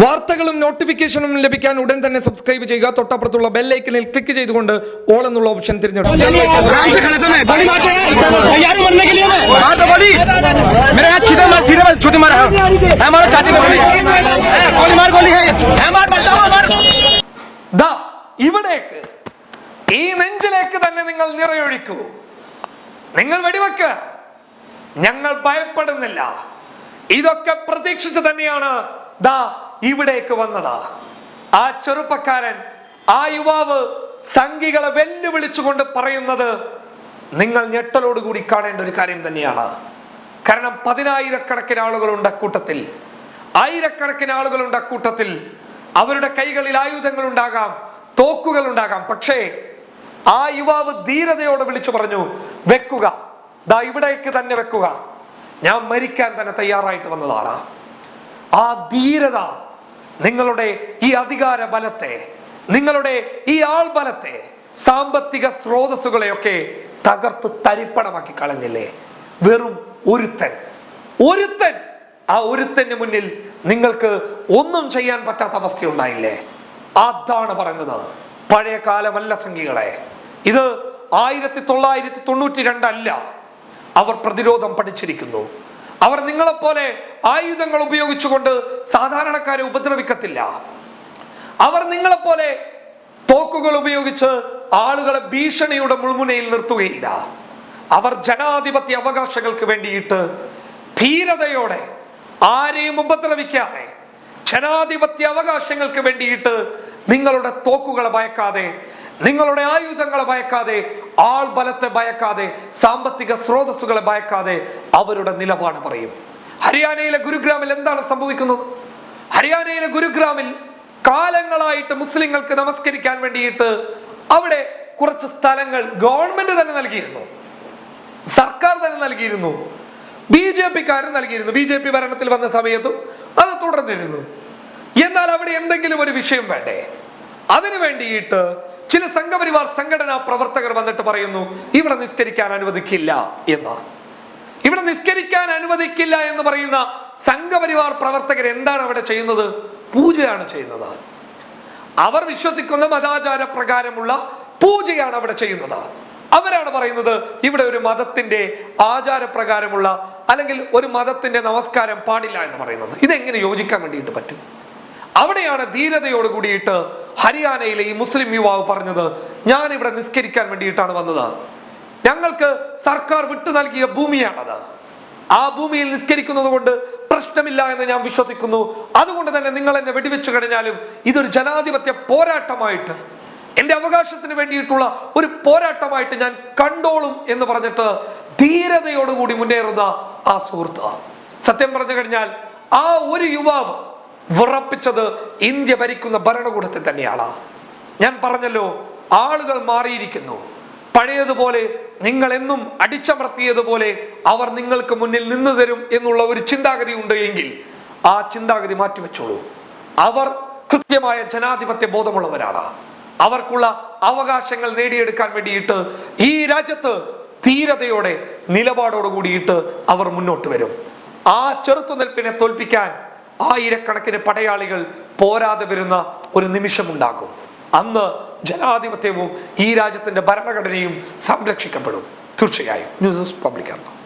വാർത്തകളും നോട്ടിഫിക്കേഷനും ലഭിക്കാൻ ഉടൻ തന്നെ സബ്സ്ക്രൈബ് ചെയ്യുക. തൊട്ടപ്പുറത്തുള്ള ബെല്ലൈക്കനിൽ ക്ലിക്ക് ചെയ്തുകൊണ്ട് ഓൾ എന്നുള്ള ഓപ്ഷൻ തിരഞ്ഞെടുക്കുക. ഇവിടേക്ക്. ഈ നെഞ്ചിലേക്ക് തന്നെ നിങ്ങൾ നിറയൊഴിക്കൂ. നിങ്ങൾ വെടിവെക്ക്. ഞങ്ങൾ ഭയപ്പെടുന്നില്ല. ഇതൊക്കെ പ്രതീക്ഷിച്ചു തന്നെയാണ്. ദാ ഇവിടേക്ക് വന്നതാ. ആ ചെറുപ്പക്കാരൻ ആ യുവാവ് സംഘികളെ വെല്ലുവിളിച്ചുകൊണ്ട് പറയുന്നത് നിങ്ങൾ ഞെട്ടലോടുകൂടി കാണേണ്ട ഒരു കാര്യം തന്നെയാണ്. കാരണം പതിനായിരക്കണക്കിന് ആളുകളുണ്ട് അക്കൂട്ടത്തിൽ. ആയിരക്കണക്കിന് ആളുകളുണ്ട് അക്കൂട്ടത്തിൽ. അവരുടെ കൈകളിൽ ആയുധങ്ങൾ ഉണ്ടാകാം തോക്കുകൾ ഉണ്ടാകാം പക്ഷേ ആ യുവാവ് ധീരതയോടെ വിളിച്ചു പറഞ്ഞു വെക്കുക. ദാ ഇവിടേക്ക് തന്നെ വെക്കുക. ഞാൻ മരിക്കാൻ തന്നെ തയ്യാറായിട്ട് വന്നതാണ്. ആ ധീരത നിങ്ങളുടെ ഈ അധികാര ബലത്തെ നിങ്ങളുടെ ഈ ആൾബലത്തെ സാമ്പത്തിക സ്രോതസ്സുകളെയൊക്കെ തകർത്ത് തരിപ്പണമാക്കി കളഞ്ഞില്ലേ? വെറും ഒരുത്തൻ ഒരുത്തൻ. ആ ഒരുത്തന് മുന്നിൽ നിങ്ങൾക്ക് ഒന്നും ചെയ്യാൻ പറ്റാത്ത അവസ്ഥ ഉണ്ടായില്ലേ അതാണ് പറഞ്ഞത് പഴയ കാലമല്ല സംഘികളെ. ഇത് ആയിരത്തി തൊള്ളായിരത്തി തൊണ്ണൂറ്റി രണ്ടല്ല അവർ പ്രതിരോധം പഠിച്ചിരിക്കുന്നു. അവർ നിങ്ങളെപ്പോലെ ആയുധങ്ങൾ ഉപയോഗിച്ചുകൊണ്ട് സാധാരണക്കാരെ ഉപദ്രവിക്കത്തില്ല. അവർ നിങ്ങളെപ്പോലെ തോക്കുകൾ ഉപയോഗിച്ച് ആളുകളെ ഭീഷണിയുടെ മുൾമുനയിൽ നിർത്തുകയില്ല. അവർ ജനാധിപത്യ അവകാശങ്ങൾക്ക് വേണ്ടിയിട്ട് ധീരതയോടെ ആരെയും ഉപദ്രവിക്കാതെ ജനാധിപത്യ അവകാശങ്ങൾക്ക് വേണ്ടിയിട്ട് നിങ്ങളുടെ തോക്കുകളെ ഭയക്കാതെ നിങ്ങളുടെ ആയുധങ്ങളെ ഭയക്കാതെ ആൾബലത്തെ ഭയക്കാതെ സാമ്പത്തിക സ്രോതസ്സുകളെ ഭയക്കാതെ അവരുടെ നിലപാട് പറയും. ഹരിയാനയിലെ ഗുരുഗ്രാമിൽ എന്താണ് സംഭവിക്കുന്നത്? ഹരിയാനയിലെ ഗുരുഗ്രാമിൽ കാലങ്ങളായിട്ട് മുസ്ലിങ്ങൾക്ക് നമസ്കരിക്കാൻ വേണ്ടിയിട്ട് അവിടെ കുറച്ച് സ്ഥലങ്ങൾ ഗവൺമെന്റ് തന്നെ നൽകിയിരുന്നു. സർക്കാർ തന്നെ നൽകിയിരുന്നു. ബി ജെ പിക്കാരും നൽകിയിരുന്നു. ബി ജെ പി ഭരണത്തിൽ വന്ന സമയത്തും അത് തുടർന്നിരുന്നു. എന്നാൽ അവിടെ എന്തെങ്കിലും ഒരു വിഷയം വേണ്ടേ? അതിനു വേണ്ടിയിട്ട് ചില സംഘപരിവാർ സംഘടനാ പ്രവർത്തകർ വന്നിട്ട് പറയുന്നു ഇവിടെ നിസ്കരിക്കാൻ അനുവദിക്കില്ല എന്ന്. ഇവിടെ നിസ്കരിക്കാൻ അനുവദിക്കില്ല എന്ന് പറയുന്ന സംഘപരിവാർ പ്രവർത്തകർ എന്താണ് അവിടെ ചെയ്യുന്നത്? പൂജയാണ് ചെയ്യുന്നത്. അവർ വിശ്വസിക്കുന്ന മതാചാര പ്രകാരമുള്ള പൂജയാണ് അവിടെ ചെയ്യുന്നത്. അവരാണ് പറയുന്നത് ഇവിടെ ഒരു മതത്തിന്റെ ആചാരപ്രകാരമുള്ള അല്ലെങ്കിൽ ഒരു മതത്തിന്റെ നമസ്കാരം പാടില്ല എന്ന് പറയുന്നത്. ഇതെങ്ങനെ യോജിക്കാൻ വേണ്ടിയിട്ട് പറ്റും? അവിടെയാണ് ധീരതയോട് കൂടിയിട്ട് ഹരിയാനയിലെ ഈ മുസ്ലിം യുവാവ് പറഞ്ഞത് ഞാൻ ഇവിടെ നിസ്കരിക്കാൻ വേണ്ടിയിട്ടാണ് വന്നത്. ഞങ്ങൾക്ക് സർക്കാർ വിട്ടു നൽകിയ ഭൂമിയാണത്. ആ ഭൂമിയിൽ നിസ്കരിക്കുന്നത് കൊണ്ട് പ്രശ്നമില്ല എന്ന് ഞാൻ വിശ്വസിക്കുന്നു. അതുകൊണ്ട് തന്നെ നിങ്ങൾ എന്നെ വെടിവെച്ചു കഴിഞ്ഞാലും ഇതൊരു ജനാധിപത്യ പോരാട്ടമായിട്ട് എന്റെ അവകാശത്തിന് വേണ്ടിയിട്ടുള്ള ഒരു പോരാട്ടമായിട്ട് ഞാൻ കണ്ടോളും എന്ന് പറഞ്ഞിട്ട് ധീരതയോടുകൂടി മുന്നേറുന്ന ആ സുഹൃത്ത്. സത്യം പറഞ്ഞു കഴിഞ്ഞാൽ ആ ഒരു യുവാവ് വിറപ്പിച്ചത് ഇന്ത്യ ഭരിക്കുന്ന ഭരണകൂടത്തെ തന്നെയാണ് ഞാൻ പറഞ്ഞല്ലോ ആളുകൾ മാറിയിരിക്കുന്നു. പഴയതുപോലെ നിങ്ങൾ എന്നും അടിച്ചമർത്തിയതുപോലെ അവർ നിങ്ങൾക്ക് മുന്നിൽ നിന്നു തരും എന്നുള്ള ഒരു ചിന്താഗതി ഉണ്ട് എങ്കിൽ ആ ചിന്താഗതി മാറ്റിവെച്ചോളൂ. അവർ കൃത്യമായ ജനാധിപത്യ ബോധമുള്ളവരാണ്. അവർക്കുള്ള അവകാശങ്ങൾ നേടിയെടുക്കാൻ വേണ്ടിയിട്ട് ഈ രാജ്യത്ത് തീരതയോടെ നിലപാടോട് കൂടിയിട്ട് അവർ മുന്നോട്ട് വരും. ആ ചെറുത്തുനിൽപ്പിനെ തോൽപ്പിക്കാൻ ആയിരക്കണക്കിന് പടയാളികൾ പോരാതെ വരുന്ന ഒരു നിമിഷമുണ്ടാകും. അന്ന് ജനാധിപത്യവും ഈ രാജ്യത്തിന്റെ ഭരണഘടനയും സംരക്ഷിക്കപ്പെടും. തീർച്ചയായും. ന്യൂസ് പബ്ലിക്കാണ്